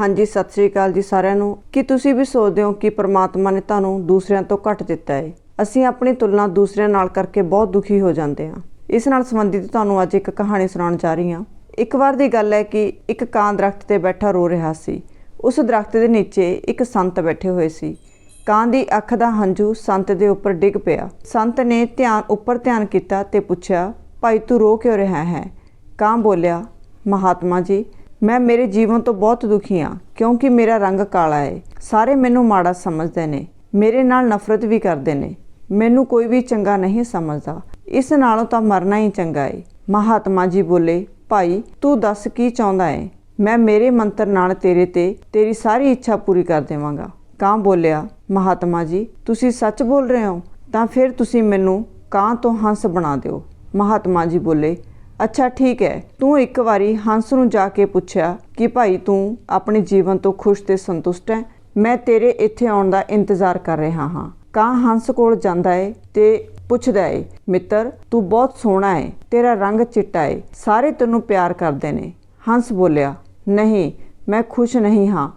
ਹਾਂਜੀ, ਸਤਿ ਸ੍ਰੀ ਅਕਾਲ ਜੀ ਸਾਰਿਆਂ ਨੂੰ। ਕੀ ਤੁਸੀਂ ਵੀ ਸੋਚਦੇ ਹੋ ਕਿ ਪ੍ਰਮਾਤਮਾ ਨੇ ਤੁਹਾਨੂੰ ਦੂਸਰਿਆਂ ਤੋਂ ਘੱਟ ਦਿੱਤਾ ਹੈ ਅਸੀਂ ਆਪਣੀ ਤੁਲਨਾ ਦੂਸਰਿਆਂ ਨਾਲ ਕਰਕੇ ਬਹੁਤ ਦੁਖੀ ਹੋ ਜਾਂਦੇ ਹਾਂ। ਇਸ ਨਾਲ ਸੰਬੰਧਿਤ ਤੁਹਾਨੂੰ ਅੱਜ ਇੱਕ ਕਹਾਣੀ ਸੁਣਾਉਣ ਜਾ ਰਹੀ ਹਾਂ। ਇੱਕ ਵਾਰ ਦੀ ਗੱਲ ਹੈ ਕਿ ਇੱਕ ਕਾਂ ਦਰਖਤ ਤੇ ਬੈਠਾ ਰੋ ਰਿਹਾ ਸੀ। ਉਸ ਦਰਖਤ ਦੇ ਨੀਚੇ ਇੱਕ ਸੰਤ ਬੈਠੇ ਹੋਏ ਸੀ। ਕਾਂ ਦੀ ਅੱਖ ਦਾ ਹੰਝੂ ਸੰਤ ਦੇ ਉੱਪਰ ਡਿੱਗ ਪਿਆ। ਸੰਤ ਨੇ ਧਿਆਨ ਉੱਪਰ ਧਿਆਨ ਕੀਤਾ ਤੇ ਪੁੱਛਿਆ, ਭਾਈ, ਤੂੰ ਰੋ ਕਿਉਂ ਰਿਹਾ ਹੈ? ਕਾਂ ਬੋਲਿਆ, ਮਹਾਤਮਾ ਜੀ ਮੈਂ ਮੇਰੇ ਜੀਵਨ ਤੋਂ ਬਹੁਤ ਦੁਖੀ ਹਾਂ, ਕਿਉਂਕਿ ਮੇਰਾ ਰੰਗ ਕਾਲਾ ਹੈ ਸਾਰੇ ਮੈਨੂੰ ਮਾੜਾ ਸਮਝਦੇ ਨੇ, ਮੇਰੇ ਨਾਲ ਨਫ਼ਰਤ ਵੀ ਕਰਦੇ ਨੇ। ਮੈਨੂੰ ਕੋਈ ਵੀ ਚੰਗਾ ਨਹੀਂ ਸਮਝਦਾ। ਇਸ ਨਾਲੋਂ ਤਾਂ ਮਰਨਾ ਹੀ ਚੰਗਾ ਏ। ਮਹਾਤਮਾ ਜੀ ਬੋਲੇ, ਭਾਈ, ਤੂੰ ਦੱਸ ਕੀ ਚਾਹੁੰਦਾ ਏ? ਮੈਂ ਮੇਰੇ ਮੰਤਰ ਨਾਲ ਤੇਰੇ ਤੇ ਤੇਰੀ ਸਾਰੀ ਇੱਛਾ ਪੂਰੀ ਕਰ ਦੇਵਾਂਗਾ। ਕਾਂ ਬੋਲਿਆ, ਮਹਾਤਮਾ ਜੀ, ਤੁਸੀਂ ਸੱਚ ਬੋਲ ਰਹੇ ਹੋ? ਤਾਂ ਫਿਰ ਤੁਸੀਂ ਮੈਨੂੰ ਕਾਂ ਤੋਂ ਹੰਸ ਬਣਾ ਦਿਓ। ਮਹਾਤਮਾ ਜੀ ਬੋਲੇ ਅੱਛਾ, ਠੀਕ ਹੈ। ਤੂੰ ਇੱਕ ਵਾਰੀ ਹੰਸ ਨੂੰ ਜਾ ਕੇ ਪੁੱਛਿਆ ਕਿ ਭਾਈ, ਤੂੰ ਆਪਣੇ ਜੀਵਨ ਤੋਂ ਖੁਸ਼ ਤੇ ਸੰਤੁਸ਼ਟ ਹੈ? ਮੈਂ ਤੇਰੇ ਇੱਥੇ ਆਉਣ ਦਾ ਇੰਤਜ਼ਾਰ ਕਰ ਰਿਹਾ ਹਾਂ। ਕਾਂ ਹੰਸ ਕੋਲ ਜਾਂਦਾ ਏ ਤੇ ਪੁੱਛਦਾ ਏ, ਮਿੱਤਰ, ਤੂੰ ਬਹੁਤ ਸੋਹਣਾ ਹੈ ਤੇਰਾ ਰੰਗ ਚਿੱਟਾ ਏ, ਸਾਰੇ ਤੈਨੂੰ ਪਿਆਰ ਕਰਦੇ ਨੇ। ਹੰਸ ਬੋਲਿਆ, ਨਹੀਂ, ਮੈਂ ਖੁਸ਼ ਨਹੀਂ ਹਾਂ।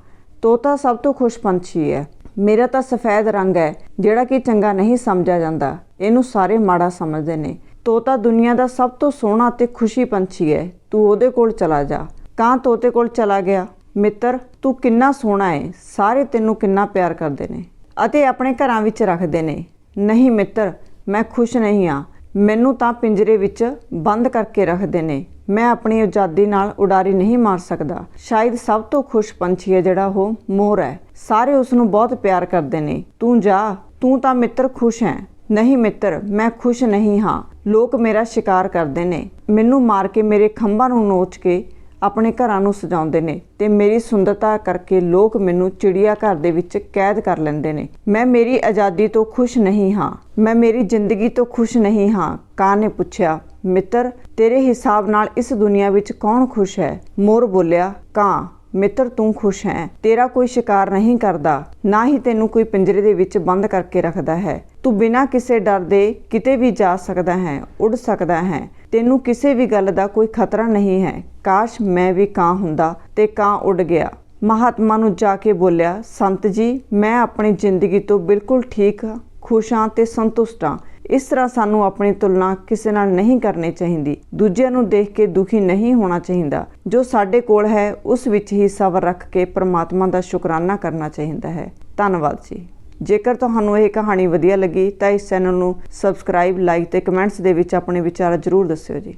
ਤੋਤਾ ਸਭ ਤੋਂ ਖੁਸ਼ ਪੰਛੀ ਹੈ। ਮੇਰਾ ਤਾਂ ਸਫੈਦ ਰੰਗ ਹੈ, ਜਿਹੜਾ ਕਿ ਚੰਗਾ ਨਹੀਂ ਸਮਝਿਆ ਜਾਂਦਾ। ਇਹਨੂੰ ਸਾਰੇ ਮਾੜਾ ਸਮਝਦੇ ਨੇ। ਤੋਤਾ ਦੁਨੀਆ ਦਾ ਸਭ ਤੋਂ ਸੋਹਣਾ ਤੇ ਖੁਸ਼ੀ ਪੰਛੀ ਹੈ। ਤੂੰ ਉਹਦੇ ਕੋਲ ਚਲਾ ਜਾ। ਕਾਂ ਤੋਤੇ ਕੋਲ ਚਲਾ ਗਿਆ। ਮਿੱਤਰ, ਤੂੰ ਕਿੰਨਾ ਸੋਹਣਾ ਹੈ ਸਾਰੇ ਤੈਨੂੰ ਕਿੰਨਾ ਪਿਆਰ ਕਰਦੇ ਨੇ ਅਤੇ ਆਪਣੇ ਘਰਾਂ ਵਿੱਚ ਰੱਖਦੇ ਨੇ। ਨਹੀਂ ਮਿੱਤਰ, ਮੈਂ ਖੁਸ਼ ਨਹੀਂ ਹਾਂ ਮੈਨੂੰ ਤਾਂ ਪਿੰਜਰੇ ਵਿੱਚ ਬੰਦ ਕਰਕੇ ਰੱਖਦੇ ਨੇ। ਮੈਂ ਆਪਣੀ ਆਜ਼ਾਦੀ ਨਾਲ ਉਡਾਰੀ ਨਹੀਂ ਮਾਰ ਸਕਦਾ। ਸ਼ਾਇਦ ਸਭ ਤੋਂ ਖੁਸ਼ ਪੰਛੀ ਹੈ ਜਿਹੜਾ ਉਹ ਮੋਰ ਹੈ। ਸਾਰੇ ਉਸ ਨੂੰ ਬਹੁਤ ਪਿਆਰ ਕਰਦੇ ਨੇ। ਤੂੰ ਜਾ। ਤੂੰ ਤਾਂ ਮਿੱਤਰ ਖੁਸ਼ ਹੈ। ਨਹੀਂ ਮਿੱਤਰ, ਮੈਂ ਖੁਸ਼ ਨਹੀਂ ਹਾਂ। ਲੋਕ ਮੇਰਾ ਸ਼ਿਕਾਰ ਕਰਦੇ ਨੇ। ਮੈਨੂੰ ਮਾਰ ਕੇ ਮੇਰੇ ਖੰਭਾਂ ਨੂੰ ਨੋਚ ਕੇ ਆਪਣੇ ਘਰਾਂ ਨੂੰ ਸਜਾਉਂਦੇ ਨੇ ਤੇ ਮੇਰੀ ਸੁੰਦਰਤਾ ਕਰਕੇ ਲੋਕ ਮੈਨੂੰ ਚਿੜੀਆ ਘਰ ਦੇ ਵਿੱਚ ਕੈਦ ਕਰ ਲੈਂਦੇ ਨੇ। ਮੈਂ ਮੇਰੀ ਆਜ਼ਾਦੀ ਤੋਂ ਖੁਸ਼ ਨਹੀਂ ਹਾਂ। ਮੈਂ ਮੇਰੀ ਜ਼ਿੰਦਗੀ ਤੋਂ ਖੁਸ਼ ਨਹੀਂ ਹਾਂ, ਕਾਂ ਨੇ ਪੁੱਛਿਆ। ਮਿੱਤਰ, ਤੇਰੇ ਹਿਸਾਬ ਨਾਲ ਇਸ ਦੁਨੀਆ ਵਿੱਚ ਕੌਣ ਖੁਸ਼ ਹੈ? ਮੋਰ ਬੋਲਿਆ, ਕਾਂ। ਮਿੱਤਰ ਤੂੰ ਖੁਸ਼ ਹੈ, ਤੇਰਾ ਕੋਈ ਸ਼ਿਕਾਰ ਨਹੀਂ ਕਰਦਾ, ਨਾ ਹੀ ਤੈਨੂੰ ਕੋਈ ਪਿੰਜਰੇ ਦੇ ਵਿੱਚ ਬੰਦ ਕਰਕੇ ਰੱਖਦਾ ਹੈ। ਤੂੰ ਬਿਨਾਂ ਕਿਸੇ ਡਰ ਦੇ ਕਿਤੇ ਵੀ ਜਾ ਸਕਦਾ ਹੈ, ਉੱਡ ਸਕਦਾ ਹੈ। ਤੈਨੂੰ ਕਿਸੇ ਵੀ ਗੱਲ ਦਾ ਕੋਈ ਖਤਰਾ ਨਹੀਂ ਹੈ। ਕਾਸ਼ ਮੈਂ ਵੀ ਕਾਂ ਹੁੰਦਾ ਤੇ ਕਾਂ ਉੱਡ ਗਿਆ। ਮਹਾਤਮਾ ਨੂੰ ਜਾ ਕੇ ਬੋਲਿਆ, ਸੰਤ ਜੀ, ਮੈਂ ਆਪਣੀ ਜ਼ਿੰਦਗੀ ਤੋਂ ਬਿਲਕੁਲ ਠੀਕ ਹਾਂ, ਖੁਸ਼ ਹਾਂ ਤੇ ਸੰਤੁਸ਼ਟ ਹਾਂ। ਇਸ ਤਰ੍ਹਾਂ ਸਾਨੂੰ ਆਪਣੀ ਤੁਲਨਾ ਕਿਸੇ ਨਾਲ ਨਹੀਂ ਕਰਨੀ ਚਾਹੀਦੀ। ਦੂਜਿਆਂ ਨੂੰ ਦੇਖ ਕੇ ਦੁਖੀ ਨਹੀਂ ਹੋਣਾ ਚਾਹੀਦਾ। ਜੋ ਸਾਡੇ ਕੋਲ ਹੈ, ਉਸ ਵਿੱਚ ਹੀ ਸਬਰ ਰੱਖ ਕੇ ਪ੍ਰਮਾਤਮਾ ਦਾ ਸ਼ੁਕਰਾਨਾ ਕਰਨਾ ਚਾਹੀਦਾ ਹੈ। ਧੰਨਵਾਦ ਜੀ। ਜੇਕਰ ਤੁਹਾਨੂੰ ਇਹ ਕਹਾਣੀ ਵਧੀਆ ਲੱਗੀ, ਤਾਂ ਇਸ ਚੈਨਲ ਨੂੰ ਸਬਸਕ੍ਰਾਈਬ, ਲਾਈਕ ਤੇ ਕਮੈਂਟਸ ਦੇ ਵਿੱਚ ਆਪਣੇ ਵਿਚਾਰ ਜ਼ਰੂਰ ਦੱਸਿਓ ਜੀ।